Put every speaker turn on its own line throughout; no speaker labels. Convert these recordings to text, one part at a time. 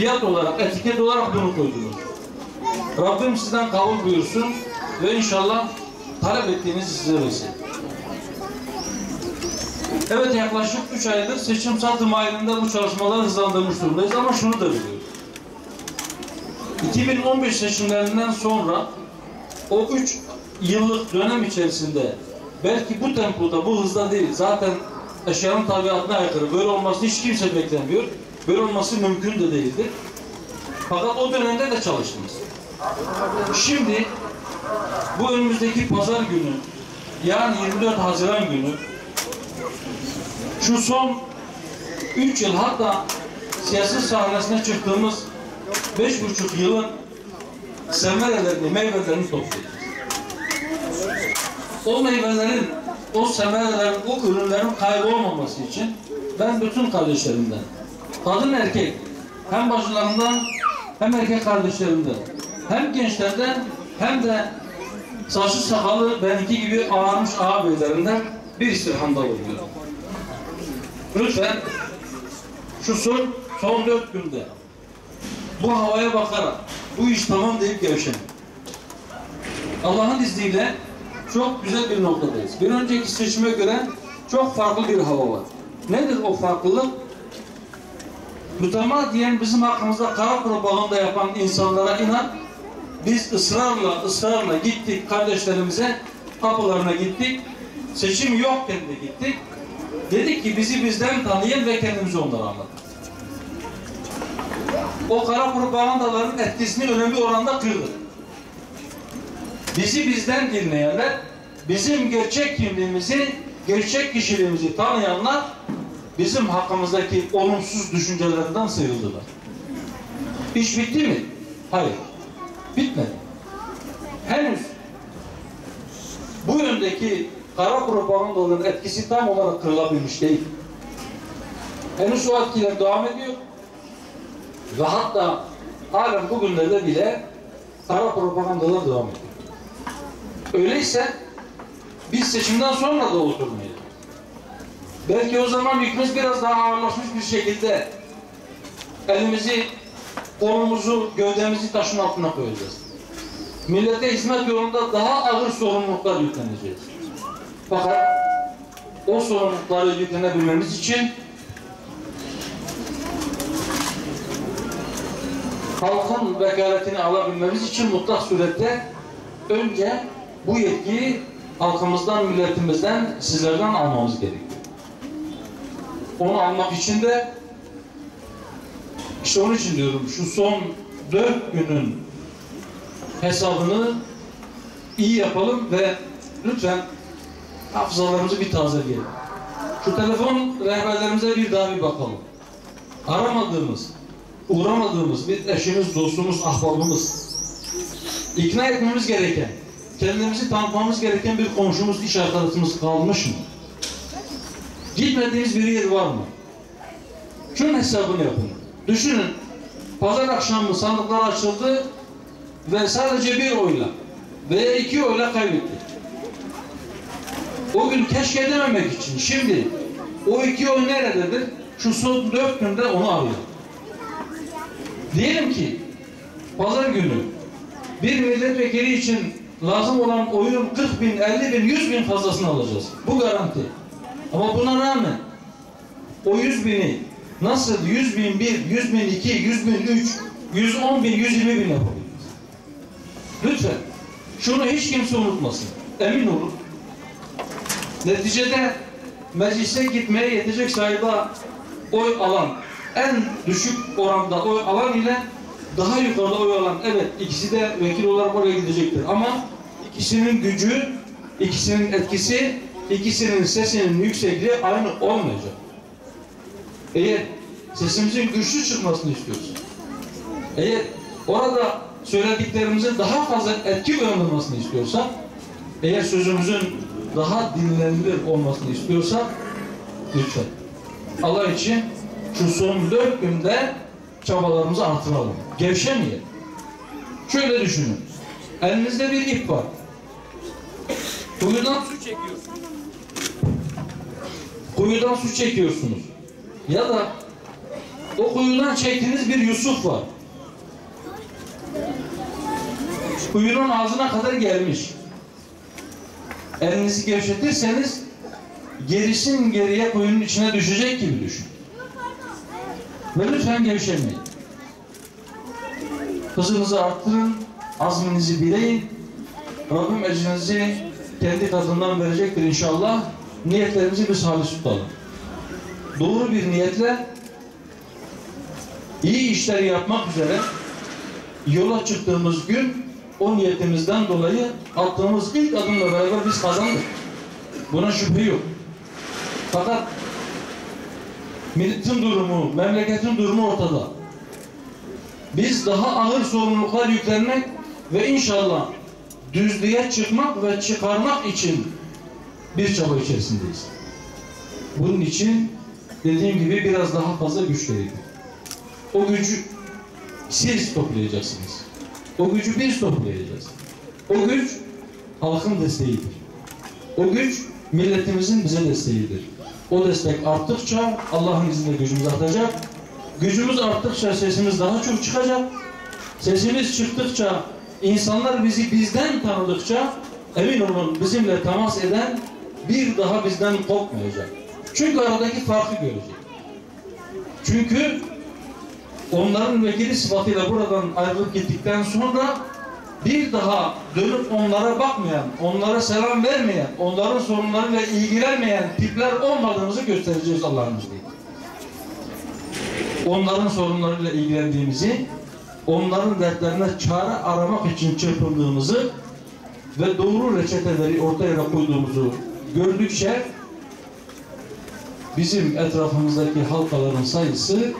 fiyat olarak, etiket olarak bunu koydunuz. Rabbim sizden kabul buyursun ve inşallah talep ettiğinizi size versin. Evet yaklaşık 3 aydır seçim satım ayında bu çalışmaları hızlandırmış durumdayız ama şunu da biliyoruz. 2015 seçimlerinden sonra o 3 yıllık dönem içerisinde belki bu tempoda, bu hızda değil. Zaten eşyanın tabiatına aykırı. Böyle olmasını hiç kimse beklemiyor. Böyle olması mümkün de değildir. Fakat o dönemde de çalıştınız. Şimdi bu önümüzdeki pazar günü yani 24 Haziran günü şu son 3 yıl hatta siyasi sahnesine çıktığımız 5,5 yılın semerelerini, meyvelerini toplayacağız. O meyvelerin, o semerelerin, o ürünlerin kaybolmaması için ben bütün kardeşlerimden, kadın erkek, hem bacılarımdan hem erkek kardeşlerimden, hem gençlerden hem de saçı sakalı benimki gibi ağarmış ağabeylerinden bir istirhamda bulunuyorum. Lütfen şu son, son dört günde bu havaya bakarak bu iş tamam deyip gevşemeyin. Allah'ın izniyle çok güzel bir noktadayız. Bir önceki seçime göre çok farklı bir hava var. Nedir o farklılık? Mütemadiyen bizim hakkımızda kara propaganda yapan insanlara inan biz ısrarla ısrarla gittik kardeşlerimize kapılarına gittik. Seçim yokken de gittik. Dedik ki bizi bizden tanıyın ve kendimizi onlara anlatın. O kara propagandaların etkisini önemli oranda kırdık. Bizi bizden dinleyenler, bizim gerçek kimliğimizi, gerçek kişiliğimizi tanıyanlar bizim hakkımızdaki olumsuz düşüncelerden sıyrıldılar. İş bitti mi? Hayır. Bitmedi. Henüz bu yöndeki kara propagandaların etkisi tam olarak kırılabilmiş değil. Henüz o etkiler devam ediyor. Ve hatta halen bugünlerde bile kara propagandalar devam ediyor. Öyleyse biz seçimden sonra da oturmayacağız. Belki o zaman yükümüz biraz daha ağırlaşmış bir şekilde elimizi, kolumuzu, gövdemizi taşın altına koyacağız. Millete hizmet yolunda daha ağır sorumluluklar yükleneceğiz. Fakat o sorumlulukları yüklenebilmemiz için halkın vekaletini alabilmemiz için mutlak surette önce bu yetkiyi halkımızdan, milletimizden, sizlerden almamız gerekiyor. Onu almak için de işte onun için diyorum şu son dört günün hesabını iyi yapalım ve lütfen hafızalarımızı bir tazeleyelim. Şu telefon rehberlerimize bir daha bir bakalım. Aramadığımız, uğramadığımız bir eşimiz, dostumuz, ahbabımız, ikna etmemiz gereken, kendimizi tanıtmamız gereken bir komşumuz, iş arkadaşımız kalmış mı? Gitmediğimiz bir yer var mı? Şunun hesabını yapın. Düşünün, pazar akşamı sandıklar açıldı ve sadece bir oyla veya iki oyla kaybettik. O gün keşke dememek için şimdi o iki oy nerededir? Şu son dört günde onu arıyor. Diyelim ki pazar günü bir milletvekili için lazım olan oyun 40 bin, 50 bin, 100 bin fazlasını alacağız. Bu garanti. Ama buna rağmen o 100 bini nasıl 100 bin 1, 100 bin 2, 100 bin 3, 110 bin, 120 bin yapabiliriz. Lütfen şunu hiç kimse unutmasın. Emin olun. Neticede meclise gitmeye yetecek sayıda oy alan en düşük oranda oy alan ile daha yukarıda oy alan evet ikisi de vekil olarak oraya gidecektir ama ikisinin gücü, ikisinin etkisi, ikisinin sesinin yüksekliği aynı olmayacak. Eğer sesimizin güçlü çıkmasını istiyorsak, eğer orada söylediklerimizin daha fazla etki uyandırmasını istiyorsak, eğer sözümüzün daha dinlenilir olmasını istiyorsak, lütfen Allah için şu son dört günde çabalarımızı artıralım. Gevşemeyelim. Şöyle düşünün. Elinizde bir ip var. Kuyudan su çekiyorsunuz. Kuyudan su çekiyorsunuz. Ya da O kuyudan çektiğiniz bir Yusuf var. Kuyunun ağzına kadar gelmiş. Elinizi gevşetirseniz gerisin geriye kuyunun içine düşecek gibi düşün. Ve lütfen gevşemeyin. Hızınızı arttırın, azminizi bileyin. Rabbim ecrinizi kendi katından verecektir inşallah. Niyetlerimizi biz halis tutalım. Doğru bir niyetle iyi işler yapmak üzere yola çıktığımız gün o niyetimizden dolayı attığımız ilk adımla beraber biz kazandık. Buna şüphe yok. Fakat milletin durumu, memleketin durumu ortada. Biz daha ağır sorumluluklar yüklenmek ve inşallah düzlüğe çıkmak ve çıkarmak için bir çaba içerisindeyiz. Bunun için dediğim gibi biraz daha fazla güç gerekiyor. O gücü siz toplayacaksınız. O gücü biz toplayacağız. O güç halkın desteğidir. O güç milletimizin bize desteğidir. O destek arttıkça Allah'ın izniyle gücümüz artacak. Gücümüz arttıkça sesimiz daha çok çıkacak. Sesimiz çıktıkça insanlar bizi bizden tanıdıkça emin olun bizimle temas eden bir daha bizden kopmayacak. Çünkü aradaki farkı görecek. Çünkü onların vekili sıfatıyla buradan ayrılıp gittikten sonra bir daha dönüp onlara bakmayan, onlara selam vermeyen, onların sorunlarıyla ilgilenmeyen tipler olmadığımızı göstereceğiz Allah'ın izniyle. Onların sorunlarıyla ilgilendiğimizi, onların dertlerine çare aramak için çırpındığımızı ve doğru reçeteleri ortaya koyduğumuzu gördükçe bizim etrafımızdaki halkaların sayısı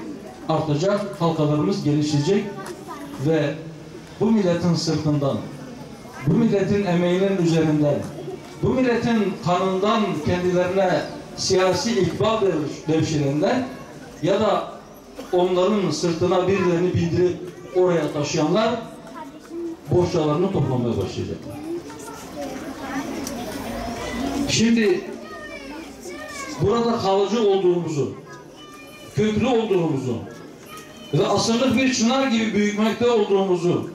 artacak, halkalarımız gelişecek ve bu milletin sırtından, bu milletin emeğinin üzerinden, bu milletin kanından kendilerine siyasi ikbal devşirenden ya da onların sırtına birilerini bindirip oraya taşıyanlar borçlarını toplamaya başlayacaklar. Şimdi burada kalıcı olduğumuzu, köklü olduğumuzu ve asırlık bir çınar gibi büyümekte olduğumuzu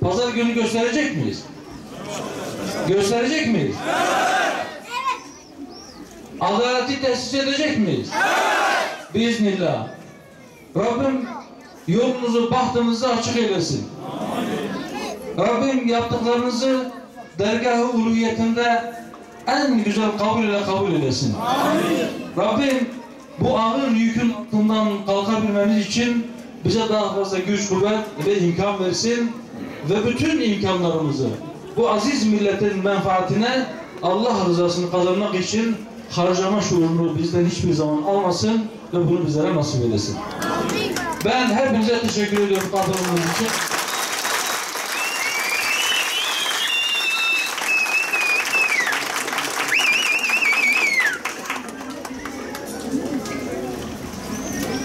pazar günü gösterecek miyiz? Gösterecek miyiz? Adaleti tesis edecek miyiz? Biiznillah. Rabbim yolunuzu, bahtınızı açık eylesin. Rabbim yaptıklarınızı dergah-ı uluyetinde en güzel kabul ile kabul eylesin. Rabbim bu ağır yükün altından kalkabilmemiz için bize daha fazla güç, kuvvet ve imkan versin ve bütün imkanlarımızı bu aziz milletin menfaatine Allah rızasını kazanmak için harcama şuurunu bizden hiçbir zaman almasın ve bunu bizlere nasip eylesin. Ben hepinize teşekkür ediyorum katılımınız için.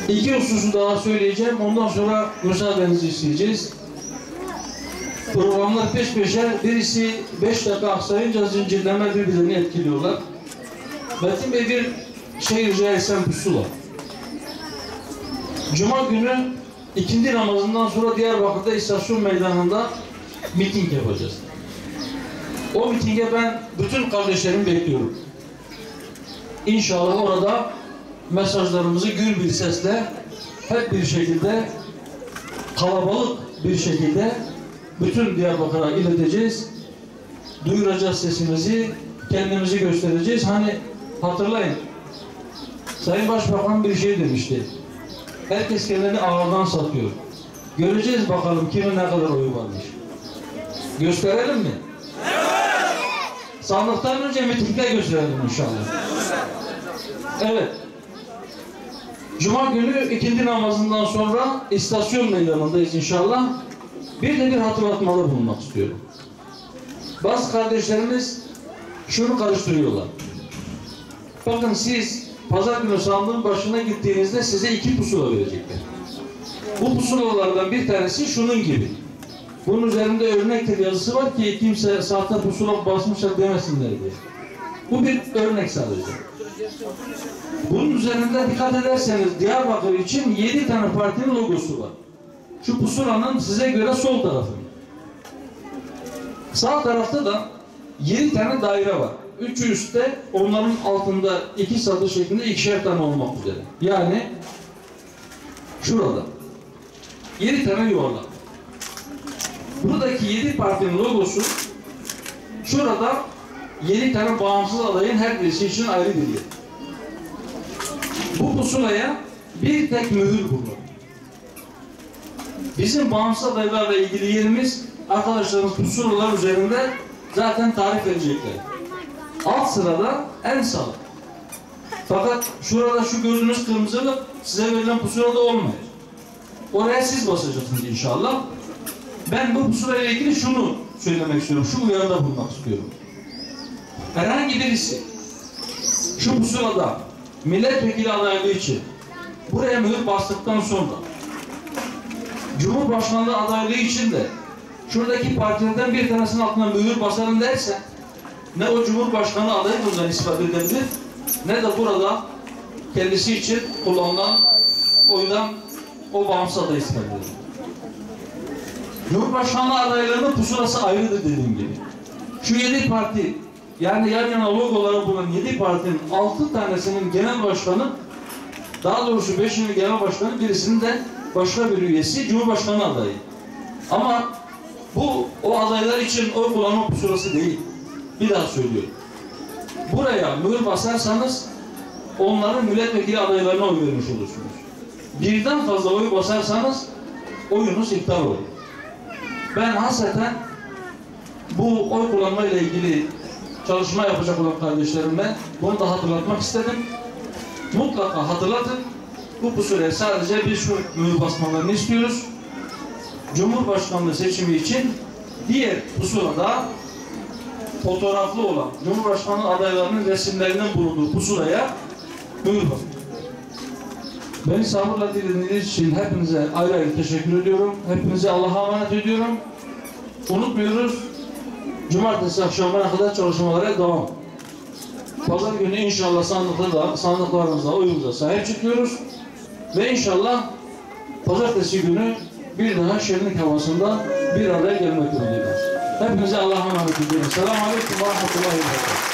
İki hususu daha söyleyeceğim. Ondan sonra müsaadenizi isteyeceğiz. Programlar peş peşe birisi beş dakika aksayınca zincirleme birbirlerini etkiliyorlar. Metin Bey bir şey rica etsem pusula. Cuma günü ikindi namazından sonra Diyarbakır'da istasyon meydanında miting yapacağız. O mitinge ben bütün kardeşlerimi bekliyorum. İnşallah orada mesajlarımızı gür bir sesle hep bir şekilde kalabalık bir şekilde bütün Diyarbakır'a ileteceğiz. Duyuracağız sesimizi, kendimizi göstereceğiz. Hani hatırlayın. Sayın Başbakan bir şey demişti. Herkes kendini ağırdan satıyor. Göreceğiz bakalım kimin ne kadar oyu varmış. Gösterelim mi? Sandıktan önce mitingde gösterelim inşallah. Evet. Cuma günü ikindi namazından sonra istasyon meydanındayız inşallah. Bir de bir hatırlatmalı bulunmak istiyorum. Bazı kardeşlerimiz şunu karıştırıyorlar. Bakın siz pazar günü sandığın başına gittiğinizde size iki pusula verecekler. Bu pusulalardan bir tanesi şunun gibi. Bunun üzerinde örnek yazısı var ki kimse sahte pusula basmışlar demesinler diye. Bu bir örnek sadece. Bunun üzerinde dikkat ederseniz Diyarbakır için 7 tane partinin logosu var. Şu pusulanın size göre sol tarafı. Sağ tarafta da 7 tane daire var. Üçü üstte, onların altında iki satır şeklinde ikişer tane olmak üzere. Yani şurada. 7 tane yuvarlak. Buradaki 7 partinin logosu şurada 7 tane bağımsız adayın her birisi için ayrı bir yer. Bu pusulaya bir tek mühür vurulur. Bizim bağımsız adaylarla ilgili yerimiz arkadaşlarımız pusulalar üzerinde zaten tarif verecekler. Alt sırada en sağ. Fakat şurada şu gördüğünüz kırmızılık size verilen pusulada olmuyor. Oraya siz basacaksınız inşallah. Ben bu pusulayla ilgili şunu söylemek istiyorum. Şu uyarıda bulunmak istiyorum. Herhangi birisi şu pusulada milletvekili adaylığı için buraya mühür bastıktan sonra Cumhurbaşkanlığı adaylığı için de şuradaki partilerden bir tanesinin altına mühür basarım derse ne o Cumhurbaşkanı adayı bundan ispat edebilir ne de burada kendisi için kullanılan oydan o bağımsız aday ispat edilir. Cumhurbaşkanlığı adaylarının pusulası ayrıdır dediğim gibi. Şu yedi parti yani yan yana logoları bulunan yedi partinin altı tanesinin genel başkanı daha doğrusu beşinin genel başkanı birisinin de başka bir üyesi Cumhurbaşkanı adayı. Ama bu o adaylar için oy kullanma pusulası değil. Bir daha söylüyorum. Buraya mühür basarsanız onların milletvekili adaylarına oy vermiş olursunuz. Birden fazla oy basarsanız oyunuz iptal olur. Ben hasreten bu oy kullanma ile ilgili çalışma yapacak olan kardeşlerime bunu da hatırlatmak istedim. Mutlaka hatırlatın. Bu pusulaya sadece bir şu mühür basmalarını istiyoruz. Cumhurbaşkanlığı seçimi için diğer pusulada fotoğraflı olan Cumhurbaşkanlığı adaylarının resimlerinin bulunduğu pusulaya mühür basın. Beni sabırla dinlediğiniz için hepinize ayrı ayrı teşekkür ediyorum. Hepinize Allah'a emanet ediyorum. Unutmuyoruz. Cumartesi akşamına kadar çalışmalara devam. Pazar günü inşallah sandıklarda, sandıklarımızda, oyumuza sahip çıkıyoruz. Ve inşallah pazartesi günü bir daha şenlik havasında bir araya gelmek ümidiyle. Hepinize Allah'a emanet ediyorum. Selamun Aleyküm ve Rahmetullahi ve Berekatuhu.